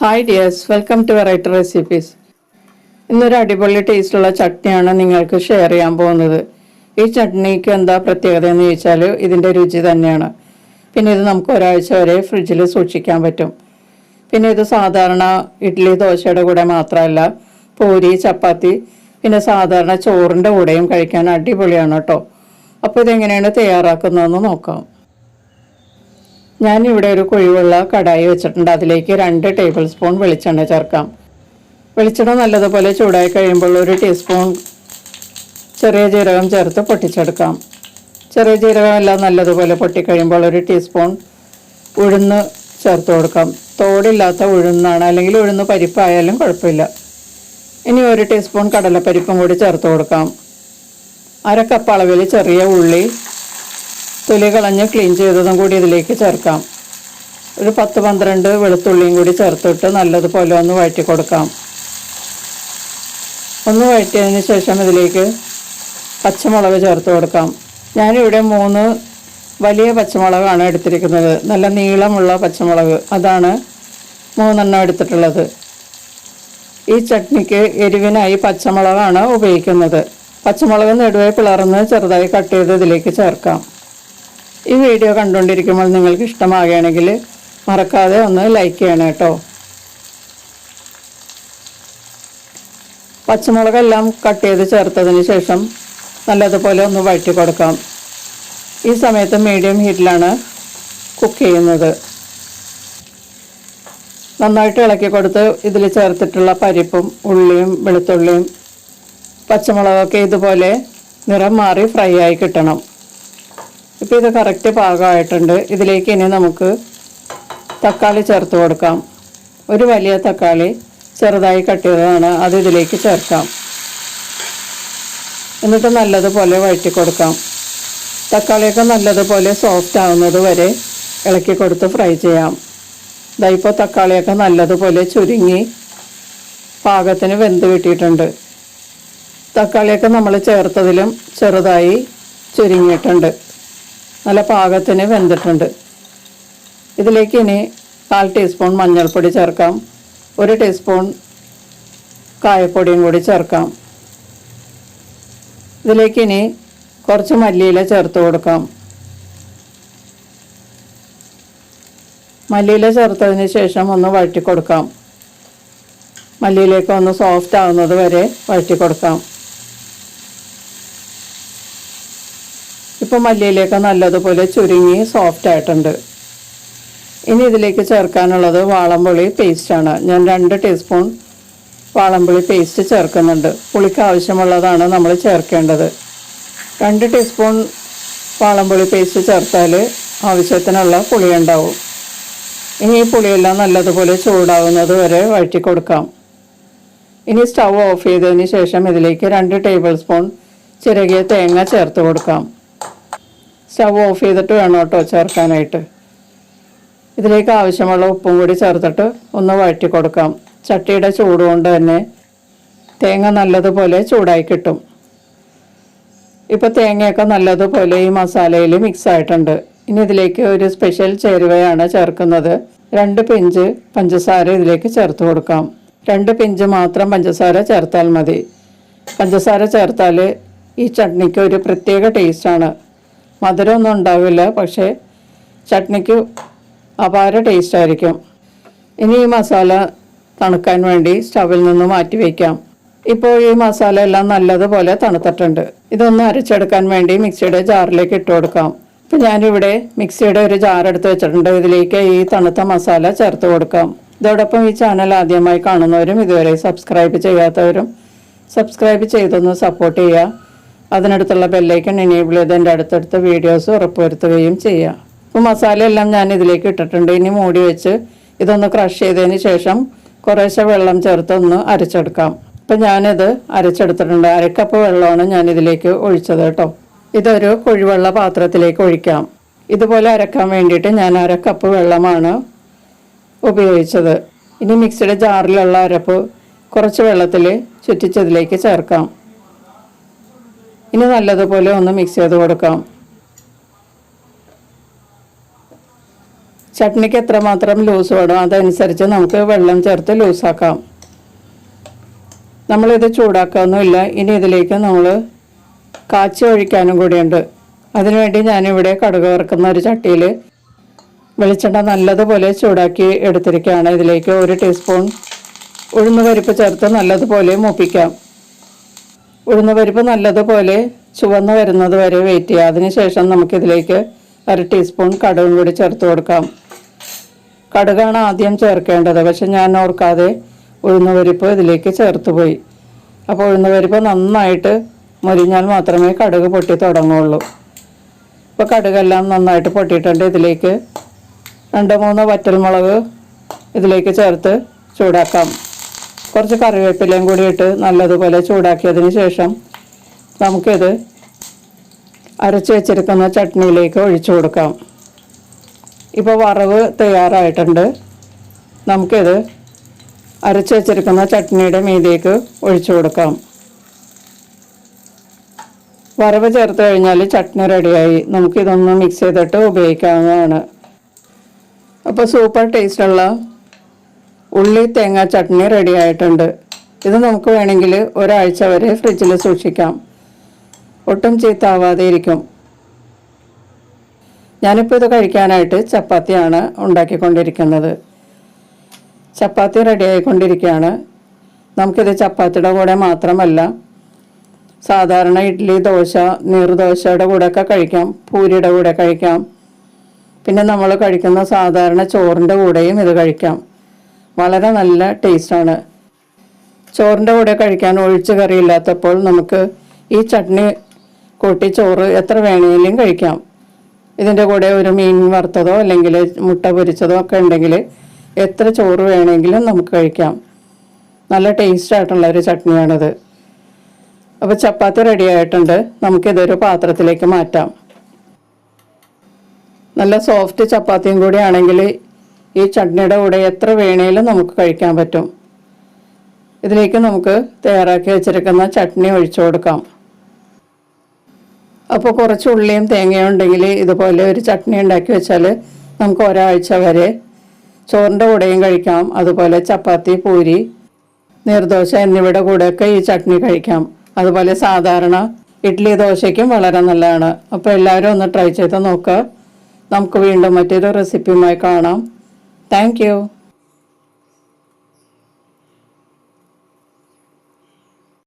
Hi dears welcome to variety recipes ഇന്നൊരു അടിപൊളി ടേസ്റ്റുള്ള ചട്നിയാണ് നിങ്ങൾക്ക് ഷെയർ ചെയ്യാൻ പോകുന്നത്. ഈ ചട്നിക്ക് എന്താ പ്രത്യേകത എന്ന് ചോദിച്ചാൽ ഇതിന്റെ രുചി തന്നെയാണ്. പിന്നെ ഇത് നമുക്ക് ഒരാഴ്ച വരെ ഫ്രിഡ്ജിൽ സൂക്ഷിക്കാൻ പറ്റും. പിന്നെ ഇത് സാധാരണ ഇഡ്ഡലി ദോശയുടെ കൂടെ മാത്രമല്ല പൂരി ചപ്പാത്തി പിന്നെ സാധാരണ ചോറിന്റെ കൂടെയും കഴിക്കാൻ അടിപൊളിയാണ് കേട്ടോ. അപ്പോൾ ഇതെങ്ങനെയാണ് തയ്യാറാക്കുന്നതെന്ന് നോക്കാം. ഞാനിവിടെ ഒരു കുഴിവുള്ള കടായി വെച്ചിട്ടുണ്ട്. അതിലേക്ക് രണ്ട് ടേബിൾ സ്പൂൺ വെളിച്ചെണ്ണ ചേർക്കാം. വെളിച്ചെണ്ണ നല്ലതുപോലെ ചൂടായി കഴിയുമ്പോൾ ഒരു ടീസ്പൂൺ ചെറിയ ജീരകം ചേർത്ത് പൊട്ടിച്ചെടുക്കാം. ചെറിയ ജീരകം എല്ലാം നല്ലതുപോലെ പൊട്ടിക്കഴിയുമ്പോൾ ഒരു ടീസ്പൂൺ ഉഴുന്ന് ചേർത്ത് കൊടുക്കാം. തോടില്ലാത്ത ഉഴുന്നാണ്. അല്ലെങ്കിൽ ഉഴുന്ന് പരിപ്പായാലും കുഴപ്പമില്ല. ഇനി ഒരു ടീസ്പൂൺ കടലപ്പരിപ്പും കൂടി ചേർത്ത് കൊടുക്കാം. അര കപ്പ് അളവിൽ ചെറിയ ഉള്ളി തൊലി കളഞ്ഞ് ക്ലീൻ ചെയ്തതും കൂടി ഇതിലേക്ക് ചേർക്കാം. ഒരു പത്ത് പന്ത്രണ്ട് വെളുത്തുള്ളിയും കൂടി ചേർത്തിട്ട് നല്ലതുപോലെ ഒന്ന് വഴറ്റി കൊടുക്കാം. ഒന്ന് വഴറ്റിയതിന് ശേഷം ഇതിലേക്ക് പച്ചമുളക് ചേർത്ത് കൊടുക്കാം. ഞാനിവിടെ മൂന്ന് വലിയ പച്ചമുളകാണ് എടുത്തിരിക്കുന്നത്. നല്ല നീളമുള്ള പച്ചമുളക്. അതാണ് മൂന്നെണ്ണം എടുത്തിട്ടുള്ളത്. ഈ ചട്നിക്ക് എരിവിനായി പച്ചമുളകാണ് ഉപയോഗിക്കുന്നത്. പച്ചമുളക് നെടുവെ പിളർന്ന് ചെറുതായി കട്ട് ചെയ്ത് ഇതിലേക്ക് ചേർക്കാം. ഈ വീഡിയോ കണ്ടുകൊണ്ടിരിക്കുമ്പോൾ നിങ്ങൾക്ക് ഇഷ്ടമാകുകയാണെങ്കിൽ മറക്കാതെ ഒന്ന് ലൈക്ക് ചെയ്യണം കേട്ടോ. പച്ചമുളകെല്ലാം കട്ട് ചെയ്ത് ചേർത്തതിന് ശേഷം നല്ലതുപോലെ ഒന്ന് വഴറ്റി കൊടുക്കാം. ഈ സമയത്ത് മീഡിയം ഹീറ്റിലാണ് കുക്ക് ചെയ്യുന്നത്. നന്നായിട്ട് ഇളക്കി കൊടുത്ത് ഇതിൽ ചേർത്തിട്ടുള്ള പരിപ്പും ഉള്ളിയും വെളുത്തുള്ളിയും പച്ചമുളകൊക്കെ ഇതുപോലെ നിറം മാറി ഫ്രൈ ആയി കിട്ടണം. ഇപ്പോൾ ഇത് കറക്റ്റ് പാകമായിട്ടുണ്ട്. ഇതിലേക്ക് ഇനി നമുക്ക് തക്കാളി ചേർത്ത് കൊടുക്കാം. ഒരു വലിയ തക്കാളി ചെറുതായി കട്ടിയതാണ് അത് ഇതിലേക്ക് ചേർക്കാം. എന്നിട്ട് നല്ലതുപോലെ വഴറ്റി കൊടുക്കാം. തക്കാളിയൊക്കെ നല്ലതുപോലെ സോഫ്റ്റ് ആവുന്നത് വരെ ഇളക്കി കൊടുത്ത് ഫ്രൈ ചെയ്യാം. ഇതായിപ്പോൾ തക്കാളിയൊക്കെ നല്ലതുപോലെ ചുരുങ്ങി പാകത്തിന് വെന്ത് കിട്ടിയിട്ടുണ്ട്. തക്കാളിയൊക്കെ നമ്മൾ ചേർത്തതിലും ചെറുതായി ചുരുങ്ങിയിട്ടുണ്ട്. നല്ല പാകത്തിന് വെന്തിട്ടുണ്ട്. ഇതിലേക്ക് ഇനി കാൽ ടീസ്പൂൺ മഞ്ഞൾപ്പൊടി ചേർക്കാം. ഒരു ടീസ്പൂൺ കായപ്പൊടിയും കൂടി ചേർക്കാം. ഇതിലേക്ക് ഇനി കുറച്ച് മല്ലിയില ചേർത്ത് കൊടുക്കാം. മല്ലിയില ചേർത്തതിന് ശേഷം ഒന്ന് വഴറ്റി കൊടുക്കാം. മല്ലിയിലേക്ക് ഒന്ന് സോഫ്റ്റ് ആവുന്നത് വരെ വഴറ്റി കൊടുക്കാം. ഇപ്പോൾ മല്ലിയിലേക്ക് നല്ലതുപോലെ ചുരുങ്ങി സോഫ്റ്റ് ആയിട്ടുണ്ട്. ഇനി ഇതിലേക്ക് ചേർക്കാനുള്ളത് വാളംപുളി പേസ്റ്റാണ് ഞാൻ രണ്ട് ടീസ്പൂൺ വാളംപുളി പേസ്റ്റ് ചേർക്കുന്നുണ്ട്. പുളിക്ക് ആവശ്യമുള്ളതാണ് നമ്മൾ ചേർക്കേണ്ടത്. രണ്ട് ടീസ്പൂൺ വാളംപുളി പേസ്റ്റ് ചേർത്താൽ ആവശ്യത്തിനുള്ള പുളി ഉണ്ടാവും. ഇനി ഈ പുളിയെല്ലാം നല്ലതുപോലെ ചൂടാവുന്നത് വരെ വഴറ്റി കൊടുക്കാം. ഇനി സ്റ്റൗ ഓഫ് ചെയ്തതിന് ശേഷം ഇതിലേക്ക് രണ്ട് ടേബിൾ സ്പൂൺ ചിരകിയ തേങ്ങ ചേർത്ത് കൊടുക്കാം. സ്റ്റൗ ഓഫ് ചെയ്തിട്ട് വേണം കേട്ടോ ചേർക്കാനായിട്ട്. ഇതിലേക്ക് ആവശ്യമുള്ള ഉപ്പും കൂടി ചേർത്തിട്ട് ഒന്ന് വഴറ്റി കൊടുക്കാം. ചട്ടിയുടെ ചൂട് കൊണ്ട് തന്നെ തേങ്ങ നല്ലതുപോലെ ചൂടായി കിട്ടും. ഇപ്പോൾ തേങ്ങയൊക്കെ നല്ലതുപോലെ ഈ മസാലയിൽ മിക്സ് ആയിട്ടുണ്ട്. ഇനി ഇതിലേക്ക് ഒരു സ്പെഷ്യൽ ചേരുവയാണ് ചേർക്കുന്നത്. രണ്ട് പിഞ്ച് പഞ്ചസാര ഇതിലേക്ക് ചേർത്ത് കൊടുക്കാം. രണ്ട് പിഞ്ച് മാത്രം പഞ്ചസാര ചേർത്താൽ മതി. പഞ്ചസാര ചേർത്താൽ ഈ ചട്നിക്ക് ഒരു പ്രത്യേക ടേസ്റ്റാണ് മധുരമൊന്നും ഉണ്ടാവില്ല പക്ഷേ ചട്നിക്ക് അപാര ടേസ്റ്റ് ആയിരിക്കും. ഇനി ഈ മസാല തണുക്കാൻ വേണ്ടി സ്റ്റവിൽ നിന്ന് മാറ്റി വയ്ക്കാം ഇപ്പോൾ ഈ മസാല എല്ലാം നല്ലതുപോലെ തണുത്തിട്ടുണ്ട്. ഇതൊന്ന് അരച്ചെടുക്കാൻ വേണ്ടി മിക്സിയുടെ ജാറിലേക്ക് ഇട്ട് കൊടുക്കാം. ഇപ്പം ഞാനിവിടെ മിക്സിയുടെ ഒരു ജാർ എടുത്ത് വെച്ചിട്ടുണ്ട്. ഇതിലേക്ക് ഈ തണുത്ത മസാല ചേർത്ത് കൊടുക്കാം. ഇതോടൊപ്പം ഈ ചാനൽ ആദ്യമായി കാണുന്നവരും ഇതുവരെ സബ്സ്ക്രൈബ് ചെയ്യാത്തവരും സബ്സ്ക്രൈബ് ചെയ്തൊന്ന് സപ്പോർട്ട് ചെയ്യുക. അതിനടുത്തുള്ള ബെല്ലൈക്കൺ എനേബിൾ ചെയ്ത് എന്റെ അടുത്തടുത്ത വീഡിയോസ് ഉറപ്പുവരുത്തുകയും ചെയ്യാം. അപ്പോൾ മസാല എല്ലാം ഞാൻ ഇതിലേക്ക് ഇട്ടിട്ടുണ്ട്. ഇനി മൂടി വെച്ച് ഇതൊന്ന് ക്രഷ് ചെയ്തതിന് ശേഷം കുറേശ്ശെ വെള്ളം ചേർത്ത് ഒന്ന് അരച്ചെടുക്കാം. അപ്പം ഞാനിത് അരച്ചെടുത്തിട്ടുണ്ട്. അരക്കപ്പ് വെള്ളമാണ് ഞാൻ ഇതിലേക്ക് ഒഴിച്ചത് കേട്ടോ. ഇതൊരു കുഴിവെള്ള പാത്രത്തിലേക്ക് ഒഴിക്കാം. ഇതുപോലെ അരക്കാൻ വേണ്ടിയിട്ട് ഞാൻ അരക്കപ്പ് വെള്ളമാണ് ഉപയോഗിച്ചത്. ഇനി മിക്സിയുടെ ജാറിലുള്ള അരപ്പ് കുറച്ച് വെള്ളത്തിൽ ചുറ്റിച്ചതിലേക്ക് ചേർക്കാം. ഇനി നല്ലതുപോലെ ഒന്ന് മിക്സ് ചെയ്ത് കൊടുക്കാം. ചട്നിക്ക് എത്രമാത്രം ലൂസ് വേണം അതനുസരിച്ച് നമുക്ക് വെള്ളം ചേർത്ത് ലൂസാക്കാം നമ്മളിത് ചൂടാക്കാനൊന്നുമില്ല ഇനി ഇതിലേക്ക് നമ്മൾ കാച്ചി ഒഴിക്കാനും കൂടിയുണ്ട്. അതിനുവേണ്ടി ഞാനിവിടെ കടുക് വറുക്കുന്ന ഒരു ചട്ടിയിൽ വെളിച്ചെണ്ണ നല്ലതുപോലെ ചൂടാക്കി എടുത്തിരിക്കുകയാണ്. ഇതിലേക്ക് ഒരു ടീസ്പൂൺ ഉഴുന്ന് പരിപ്പ് ചേർത്ത് നല്ലതുപോലെ മൂപ്പിക്കാം. ഉഴുന്ന് പരിപ്പ് നല്ലതുപോലെ ചുവന്ന് വരുന്നത് വരെ വെയിറ്റ് ചെയ്യുക. അതിനുശേഷം നമുക്കിതിലേക്ക് അര ടീസ്പൂൺ കടുകും കൂടി ചേർത്ത് കൊടുക്കാം. കടുകാണ് ആദ്യം ചേർക്കേണ്ടത്. പക്ഷെ ഞാൻ ഓർക്കാതെ ഉഴുന്ന പരിപ്പ് ഇതിലേക്ക് ചേർത്ത് പോയി. അപ്പോൾ ഉഴുന്ന പരിപ്പ് നന്നായിട്ട് മുരിഞ്ഞാൽ മാത്രമേ കടുക് പൊട്ടി തുടങ്ങുള്ളൂ. ഇപ്പോൾ കടുകെല്ലാം നന്നായിട്ട് പൊട്ടിയിട്ടുണ്ട്. ഇതിലേക്ക് രണ്ട് മൂന്ന് വറ്റൽമുളക് ഇതിലേക്ക് ചേർത്ത് ചൂടാക്കാം. കുറച്ച് കറിവേപ്പിലയും കൂടി ഇട്ട് നല്ലതുപോലെ ചൂടാക്കിയതിന് ശേഷം നമുക്കിത് അരച്ച് വെച്ചിരിക്കുന്ന ചട്നിയിലേക്ക് ഒഴിച്ചു കൊടുക്കാം. ഇപ്പോൾ വറവ് തയ്യാറായിട്ടുണ്ട്. നമുക്കിത് അരച്ച് വെച്ചിരിക്കുന്ന ചട്നിയുടെ മീതിലേക്ക് ഒഴിച്ചു കൊടുക്കാം. വറവ് ചേർത്ത് കഴിഞ്ഞാൽ ചട്നി റെഡിയായി. നമുക്കിതൊന്ന് മിക്സ് ചെയ്തിട്ട് ഉപയോഗിക്കാവുന്നതാണ്. അപ്പോൾ സൂപ്പർ ടേസ്റ്റുള്ള ഉള്ളി തേങ്ങ ചട്നി റെഡി ആയിട്ടുണ്ട്. ഇത് നമുക്ക് വേണമെങ്കിൽ ഒരാഴ്ച വരെ ഫ്രിഡ്ജിൽ സൂക്ഷിക്കാം. ഒട്ടും ചീത്താവാതെ ഇരിക്കും. ഞാനിപ്പോൾ ഇത് കഴിക്കാനായിട്ട് ചപ്പാത്തിയാണ് ഉണ്ടാക്കിക്കൊണ്ടിരിക്കുന്നത്. ചപ്പാത്തി റെഡി ആയിക്കൊണ്ടിരിക്കുകയാണ്. നമുക്കിത് ചപ്പാത്തിയുടെ കൂടെ മാത്രമല്ല സാധാരണ ഇഡ്ഡലി ദോശ നീർദോശയുടെ കൂടെയൊക്കെ കഴിക്കാം പൂരിയുടെ കൂടെ കഴിക്കാം. പിന്നെ നമ്മൾ കഴിക്കുന്ന സാധാരണ ചോറിന്റെ കൂടെയും ഇത് കഴിക്കാം. വളരെ നല്ല ടേസ്റ്റാണ്. ചോറിന്റെ കൂടെ കഴിക്കാൻ ഒഴിച്ച് കറിയില്ലാത്തപ്പോൾ നമുക്ക് ഈ ചട്നി കൂട്ടി ചോറ് എത്ര വേണമെങ്കിലും കഴിക്കാം. ഇതിന്റെ കൂടെ ഒരു മീൻ വറുത്തതോ അല്ലെങ്കിൽ മുട്ട പൊരിച്ചതോ ഒക്കെ ഉണ്ടെങ്കിൽ എത്ര ചോറ് വേണമെങ്കിലും നമുക്ക് കഴിക്കാം. നല്ല ടേസ്റ്റ് ആയിട്ടുള്ള ഒരു ചട്നിയാണിത്. അപ്പോൾ ചപ്പാത്തി റെഡി ആയിട്ടുണ്ട്. നമുക്കിതൊരു പാത്രത്തിലേക്ക് മാറ്റാം. നല്ല സോഫ്റ്റ് ചപ്പാത്തിയും കൂടി ആണെങ്കിൽ ഈ ചട്നിയുടെ കൂടെ എത്ര വേണേലും നമുക്ക് കഴിക്കാൻ പറ്റും. ഇതിലേക്ക് നമുക്ക് തയ്യാറാക്കി വെച്ചിരിക്കുന്ന ചട്നി ഒഴിച്ചു കൊടുക്കാം. അപ്പോൾ കുറച്ച് ഉള്ളിയും തേങ്ങയും ഉണ്ടെങ്കിൽ ഇതുപോലെ ഒരു ചട്നി ഉണ്ടാക്കി വെച്ചാൽ നമുക്ക് ഒരാഴ്ച വരെ ചോറിന്റെ കൂടെയും കഴിക്കാം. അതുപോലെ ചപ്പാത്തി പൂരി നീർദോശ എന്നിവയുടെ കൂടെയൊക്കെ ഈ ചട്നി കഴിക്കാം. അതുപോലെ സാധാരണ ഇഡ്ഡലി ദോശയ്ക്കും വളരെ നല്ലതാണ്. അപ്പോൾ എല്ലാവരും ഒന്ന് ട്രൈ ചെയ്ത് നോക്കുക നമുക്ക് വീണ്ടും മറ്റൊരു റെസിപ്പിയുമായി കാണാം. Thank you.